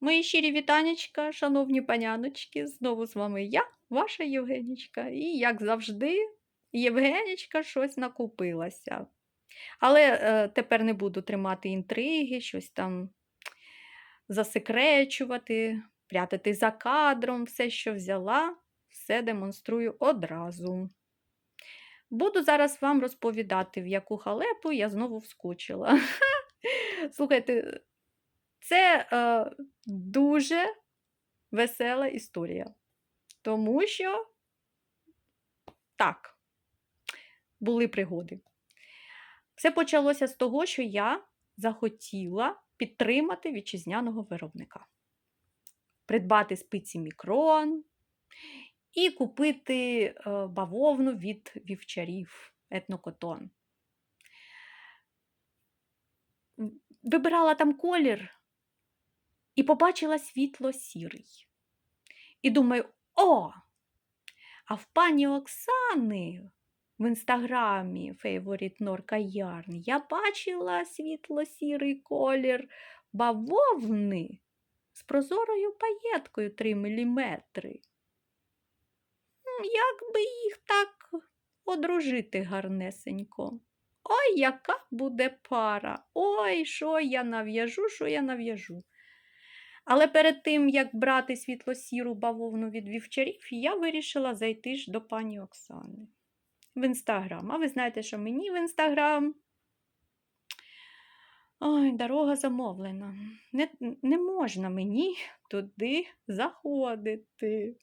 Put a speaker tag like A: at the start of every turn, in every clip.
A: Мої щирі вітанечка, шановні паняночки, знову з вами я, ваша Євгенічка. І, як завжди, Євгенічка щось накупилася. Але е, тепер не буду тримати інтриги, щось там засекречувати, прятати за кадром, все, що взяла, все демонструю одразу. Буду зараз вам розповідати, в яку халепу я знову вскочила. Слухайте, це е, дуже весела історія. Тому що так, були пригоди. Все почалося з того, що я захотіла підтримати вітчизняного виробника, придбати спиці мікрон і купити е, бавовну від вівчарів етнокотон. Вибирала там колір і побачила світло сірий. І думаю, о! А в пані Оксани в інстаграмі Favorite Норка Ярн я бачила світло-сірий колір бавовни з прозорою паєткою 3 мм. Як би їх так одружити гарнесенько? Ой, яка буде пара! Ой, що я нав'яжу, що я нав'яжу. Але перед тим, як брати світло-сіру бавовну від вівчарів, я вирішила зайти ж до пані Оксани в інстаграм. А ви знаєте, що мені в інстаграм. Ой, дорога замовлена. Не, не можна мені туди заходити.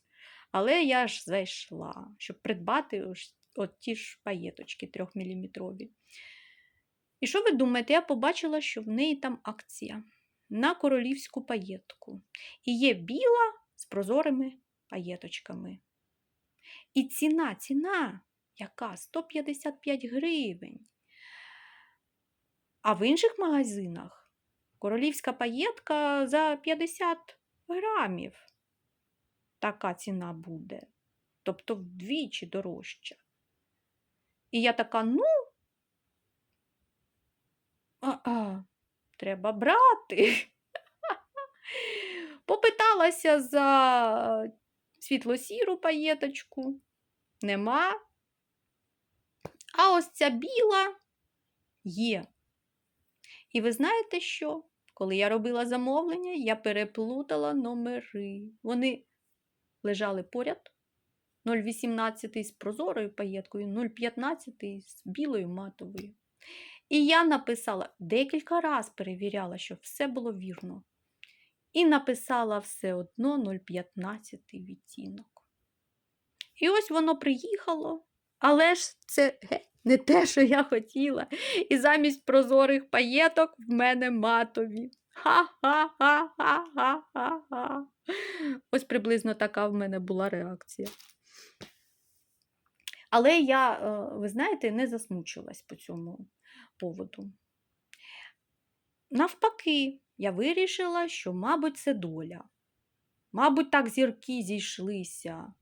A: Але я ж зайшла, щоб придбати от ті ж паєточки 3-мм. І що ви думаєте? Я побачила, що в неї там акція на королівську паєтку. І є біла з прозорими паєточками. І ціна, ціна, яка 155 гривень. А в інших магазинах королівська паєтка за 50 грамів. Така ціна буде. Тобто вдвічі дорожча. І я така, ну, а-а, треба брати. Попиталася за світло-сіру паєточку. Нема. А ось ця біла є. І ви знаєте що? Коли я робила замовлення, я переплутала номери. Вони лежали поряд. 0,18 з прозорою паєткою, 0,15 з білою матовою. І я написала декілька разів перевіряла, щоб все було вірно. І написала все одно 0,15 відтінок. І ось воно приїхало, але ж це геть не те, що я хотіла. І замість прозорих паєток в мене матові. Ха-ха-ха-ха-ха-ха. Ось приблизно така в мене була реакція. Але я, е, ви знаєте, не засмучилась по цьому поводу. Навпаки, я вирішила, що, мабуть, це доля. Мабуть, так зірки зійшлися.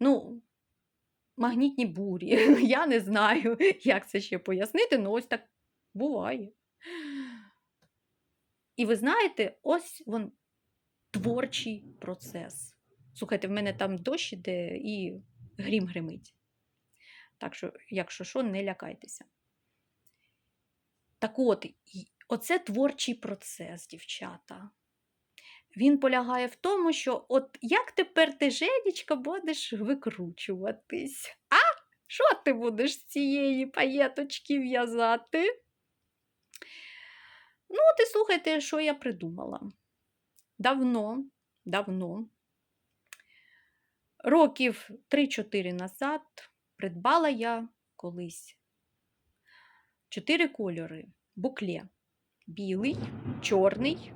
A: Ну, магнітні бурі. Я не знаю, як це ще пояснити, але ось так буває. І ви знаєте, ось він творчий процес. Слухайте, в мене там дощ іде і грім гримить. Так що, якщо що, не лякайтеся. Так от, оце творчий процес, дівчата. Він полягає в тому, що от як тепер ти, Женечка, будеш викручуватись? А? Що ти будеш з цієї паєточки в'язати? Ну, і слухайте, що я придумала. Давно, давно, років 3-4 назад придбала я колись чотири кольори букле. Білий, чорний,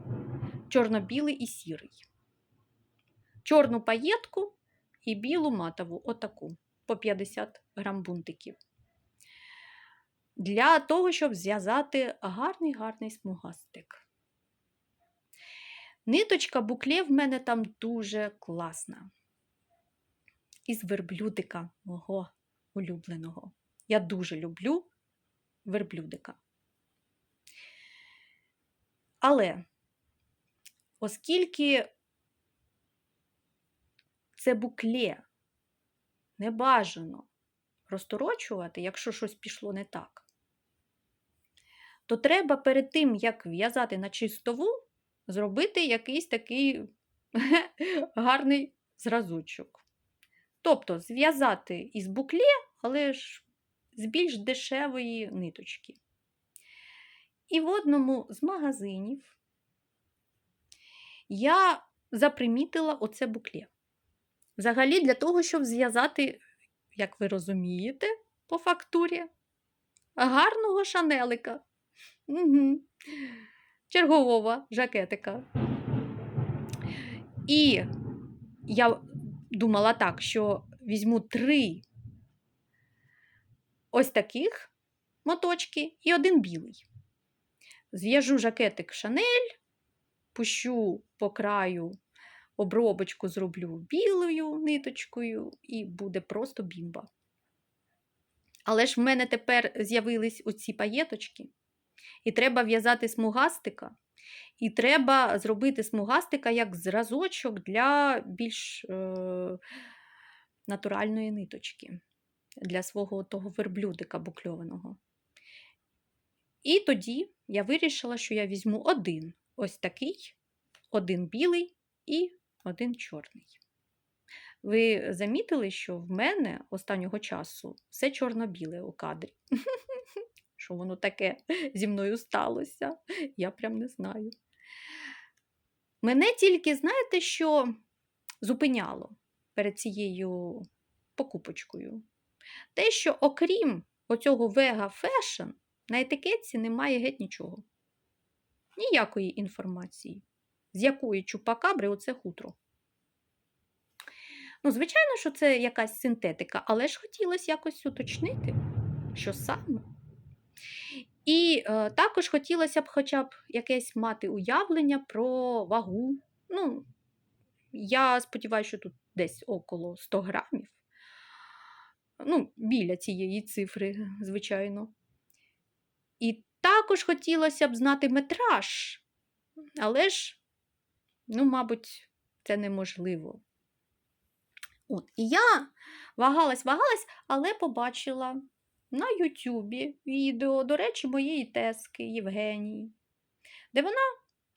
A: чорно-білий і сірий. Чорну паєтку і білу матову, отаку, по 50 грам бунтиків. Для того, щоб зв'язати гарний-гарний смугастик. Ниточка букле в мене там дуже класна. Із верблюдика мого улюбленого. Я дуже люблю верблюдика. Але оскільки це букле не бажано розторочувати, якщо щось пішло не так, то треба перед тим, як в'язати на чистову, зробити якийсь такий гарний зразочок. Тобто зв'язати із букле, але ж з більш дешевої ниточки. І в одному з магазинів я запримітила оце букле. Взагалі, для того, щоб зв'язати, як ви розумієте, по фактурі гарного шанелика. Угу. Чергового жакетика. І я думала так, що візьму три ось таких моточки і один білий. Зв'яжу жакетик Шанель, пущу по краю обробочку зроблю білою ниточкою, і буде просто бімба. Але ж в мене тепер з'явились оці паєточки, і треба в'язати смугастика, і треба зробити смугастика як зразочок для більш е, натуральної ниточки, для свого того верблюдика букльованого. І тоді я вирішила, що я візьму один ось такий, один білий і один чорний. Ви замітили, що в мене останнього часу все чорно-біле у кадрі. Що воно таке зі мною сталося, я прям не знаю. Мене тільки, знаєте, що зупиняло перед цією покупочкою? Те, що окрім оцього Vega Fashion, на етикетці немає геть нічого. Ніякої інформації, з якої чупакабри оце хутро. Ну, звичайно, що це якась синтетика, але ж хотілося якось уточнити, що саме. І е, також хотілося б хоча б якесь мати уявлення про вагу. Ну, Я сподіваюся, що тут десь около 100 грамів. Ну, біля цієї цифри, звичайно. І також хотілося б знати метраж, але ж, ну, мабуть, це неможливо. От, І я вагалась, вагалась, але побачила на Ютубі відео, до речі, моєї тески Євгенії, де вона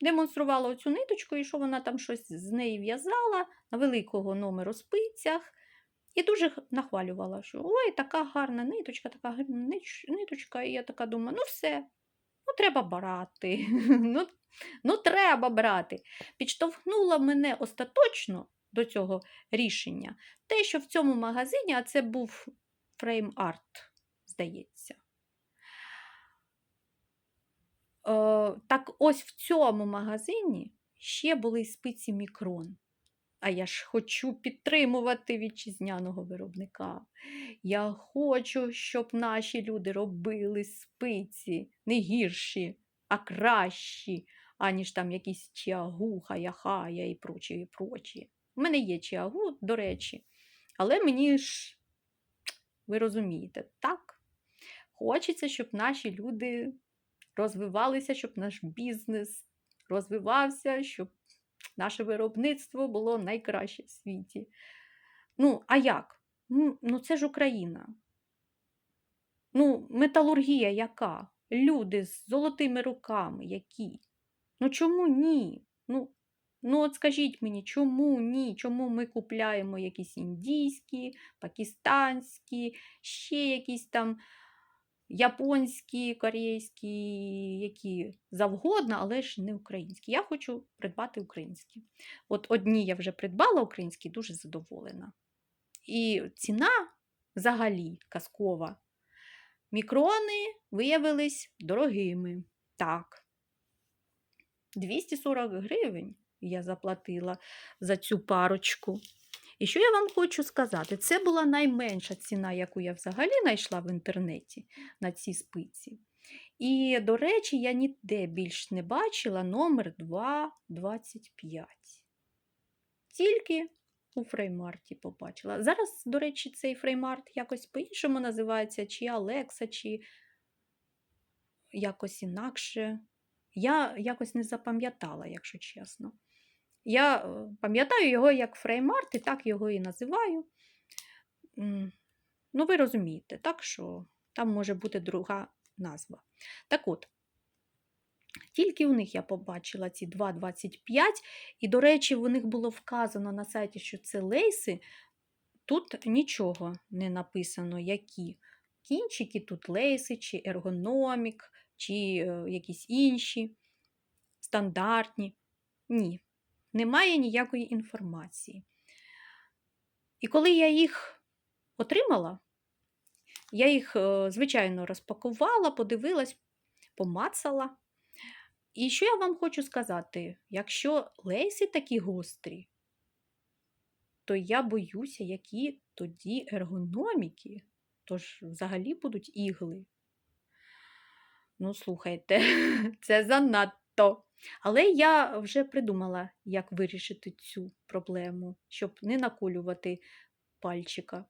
A: демонструвала оцю ниточку і що вона там щось з неї в'язала на великого номеру спицях. І дуже нахвалювала, що ой, така гарна ниточка, така гарна ниточка. І я така думаю, ну все, ну треба брати. ну, ну треба брати. Підштовхнула мене остаточно до цього рішення те, що в цьому магазині, а це був фрейм арт, здається. Е, так ось в цьому магазині ще були спиці мікрон. А я ж хочу підтримувати вітчизняного виробника. Я хочу, щоб наші люди робили спиці не гірші, а кращі, аніж там якісь чиагу, хаяхая і прочі, і прочі. У мене є чиагу, до речі, але мені ж, ви розумієте, так, хочеться, щоб наші люди розвивалися, щоб наш бізнес розвивався, щоб наше виробництво було найкраще в світі. Ну, а як? Ну, це ж Україна. Ну, металургія яка? Люди з золотими руками які? Ну чому ні? Ну, ну от скажіть мені, чому ні? Чому ми купляємо якісь індійські, пакистанські, ще якісь там японські, корейські, які завгодно, але ж не українські. Я хочу придбати українські. От одні я вже придбала українські, дуже задоволена. І ціна взагалі казкова. Мікрони виявились дорогими. Так. 240 гривень я заплатила за цю парочку. І що я вам хочу сказати? Це була найменша ціна, яку я взагалі знайшла в інтернеті на ці спиці. І, до речі, я ніде більш не бачила номер 225. Тільки у фреймарті побачила. Зараз, до речі, цей фреймарт якось по-іншому називається, чи Алекса, чи якось інакше. Я якось не запам'ятала, якщо чесно. Я е, пам'ятаю його як фреймарт, і так його і називаю. Ну, ви розумієте, так що там може бути друга назва. Так от, тільки у них я побачила ці 2,25, і, до речі, у них було вказано на сайті, що це лейси. Тут нічого не написано, які кінчики, тут лейси, чи ергономік, чи е, якісь інші, стандартні. Ні, немає ніякої інформації. І коли я їх отримала, я їх, е, звичайно, розпакувала, подивилась, помацала. І що я вам хочу сказати? Якщо лейси такі гострі, то я боюся, які тоді ергономіки, тож взагалі будуть ігли. Ну, слухайте, це занадто. Але я вже придумала, як вирішити цю проблему, щоб не наколювати пальчика.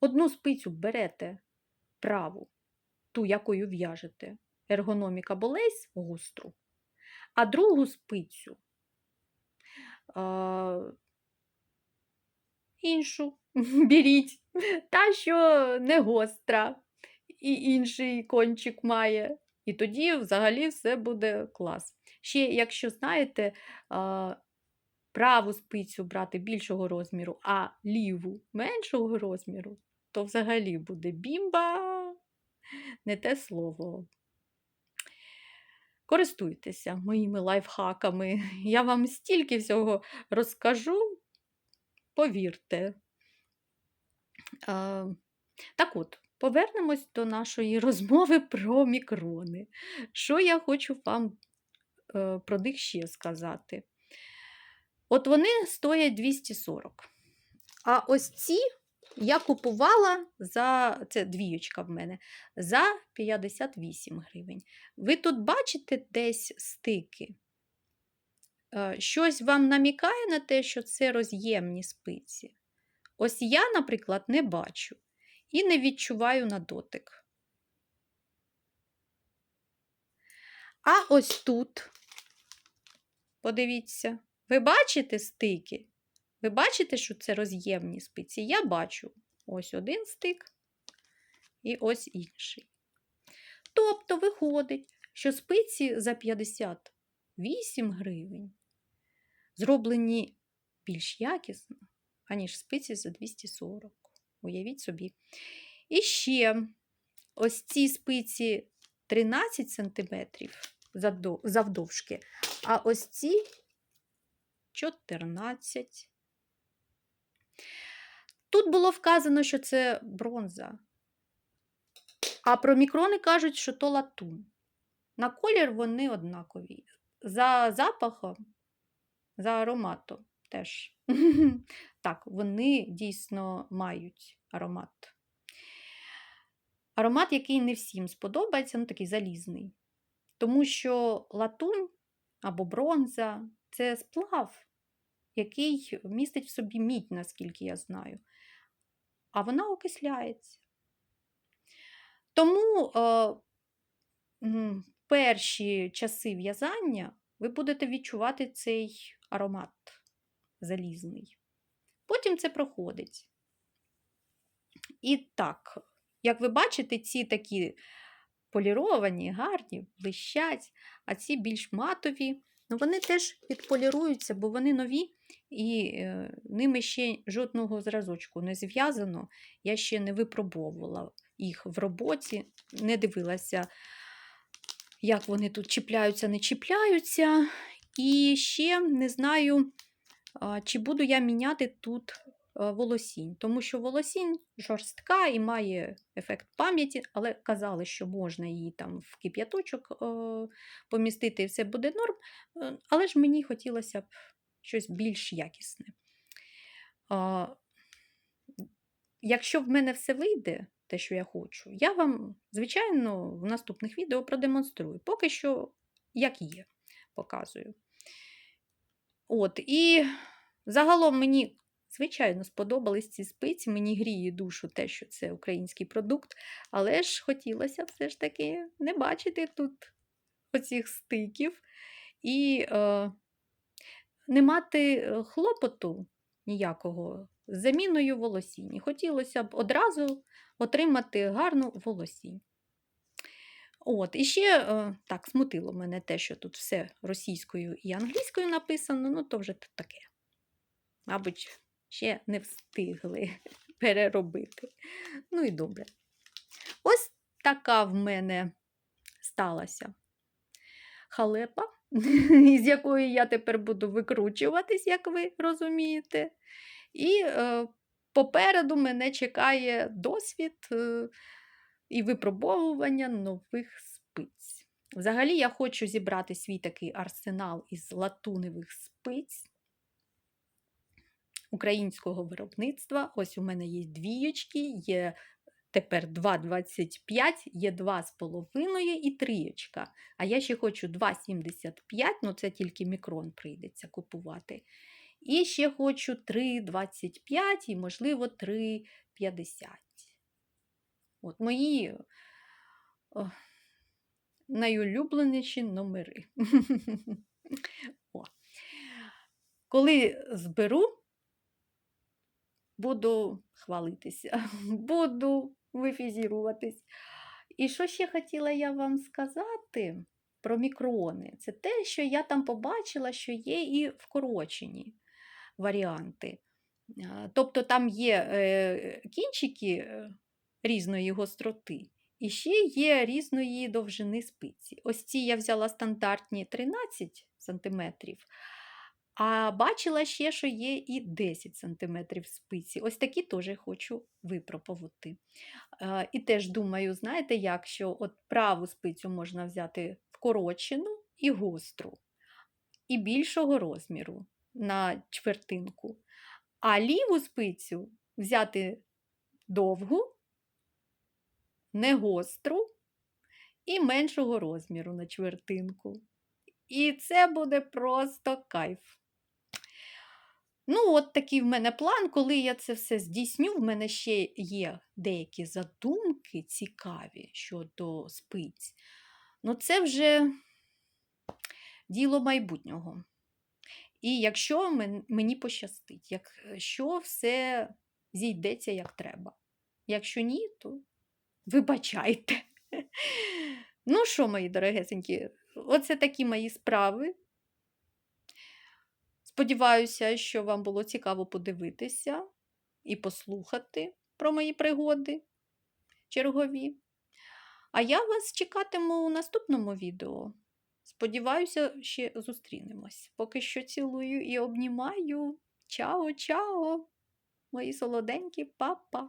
A: Одну спицю берете праву, ту, якою в'яжете, ергономіка або лейс гостру, а другу спицю а, іншу беріть, та, що не гостра, і інший кончик має. І тоді взагалі все буде клас. Ще, якщо знаєте, праву спицю брати більшого розміру, а ліву меншого розміру, то взагалі буде бімба, не те слово. Користуйтеся моїми лайфхаками. Я вам стільки всього розкажу, повірте. Так от, повернемось до нашої розмови про мікрони. Що я хочу вам е, про них ще сказати? От вони стоять 240. А ось ці я купувала за це двіючка в мене за 58 гривень. Ви тут бачите десь стики? Е, Щось вам намікає на те, що це роз'ємні спиці. Ось я, наприклад, не бачу і не відчуваю на дотик. А ось тут, подивіться, ви бачите стики? Ви бачите, що це роз'ємні спиці? Я бачу ось один стик і ось інший. Тобто виходить, що спиці за 58 гривень зроблені більш якісно, аніж спиці за 240. Уявіть собі. І ще ось ці спиці 13 см завдовжки, а ось ці 14 Тут було вказано, що це бронза. А про мікрони кажуть, що то латун. На колір вони однакові. За запахом, за ароматом теж. Так, вони дійсно мають аромат. Аромат, який не всім сподобається, ну такий залізний. Тому що латунь або бронза це сплав, який містить в собі мідь, наскільки я знаю а вона окисляється. Тому е, перші часи в'язання ви будете відчувати цей аромат залізний. Потім це проходить. І так, як ви бачите, ці такі поліровані, гарні, блищать, а ці більш матові, ну вони теж підполіруються, бо вони нові і е, ними ще жодного зразочку не зв'язано. Я ще не випробовувала їх в роботі, не дивилася, як вони тут чіпляються, не чіпляються. І ще не знаю, чи буду я міняти тут волосінь, тому що волосінь жорстка і має ефект пам'яті, але казали, що можна її там в кип'яточок помістити, і все буде норм. Е, але ж мені хотілося б щось більш якісне. Якщо в мене все вийде, те, що я хочу, я вам, звичайно, в наступних відео продемонструю. Поки що, як є, показую. От, І загалом мені, звичайно, сподобались ці спиці, мені гріє душу те, що це український продукт, але ж хотілося все ж таки не бачити тут оцих стиків. І е, не мати е, хлопоту ніякого заміною волосінь. Хотілося б одразу отримати гарну волосінь. От, і ще е, так, смутило мене те, що тут все російською і англійською написано, ну то вже таке. Мабуть, ще не встигли переробити. Ну і добре. Ось така в мене сталася халепа, із якої я тепер буду викручуватись, як ви розумієте. І е, попереду мене чекає досвід е, і випробовування нових спиць. Взагалі, я хочу зібрати свій такий арсенал із латуневих спиць українського виробництва. Ось у мене є двієчки, є тепер 2,25, є 2,5 і трієчка. А я ще хочу 2,75, ну це тільки мікрон прийдеться купувати. І ще хочу 3,25 і, можливо, 3,50. От мої о, найулюбленіші номери. О. Коли зберу, буду хвалитися, буду вифізіруватись. І що ще хотіла я вам сказати про мікрони? Це те, що я там побачила, що є і вкорочені варіанти. Тобто там є е, кінчики е, різної гостроти, і ще є різної довжини спиці. Ось ці я взяла стандартні 13 см, а бачила ще, що є і 10 см спиці. Ось такі теж хочу випробувати. Е, І теж думаю, знаєте, як, що от праву спицю можна взяти вкорочену і гостру, і більшого розміру на чвертинку. А ліву спицю взяти довгу, не гостру і меншого розміру на чвертинку. І це буде просто кайф. Ну, от такий в мене план, коли я це все здійсню, в мене ще є деякі задумки цікаві щодо спиць. Ну, це вже діло майбутнього. І якщо мені пощастить, якщо все зійдеться як треба. Якщо ні, то вибачайте. Ну що, мої дорогесенькі, оце такі мої справи. Сподіваюся, що вам було цікаво подивитися і послухати про мої пригоди чергові. А я вас чекатиму у наступному відео. Сподіваюся, ще зустрінемось. Поки що цілую і обнімаю. Чао, чао, мої солоденькі папа.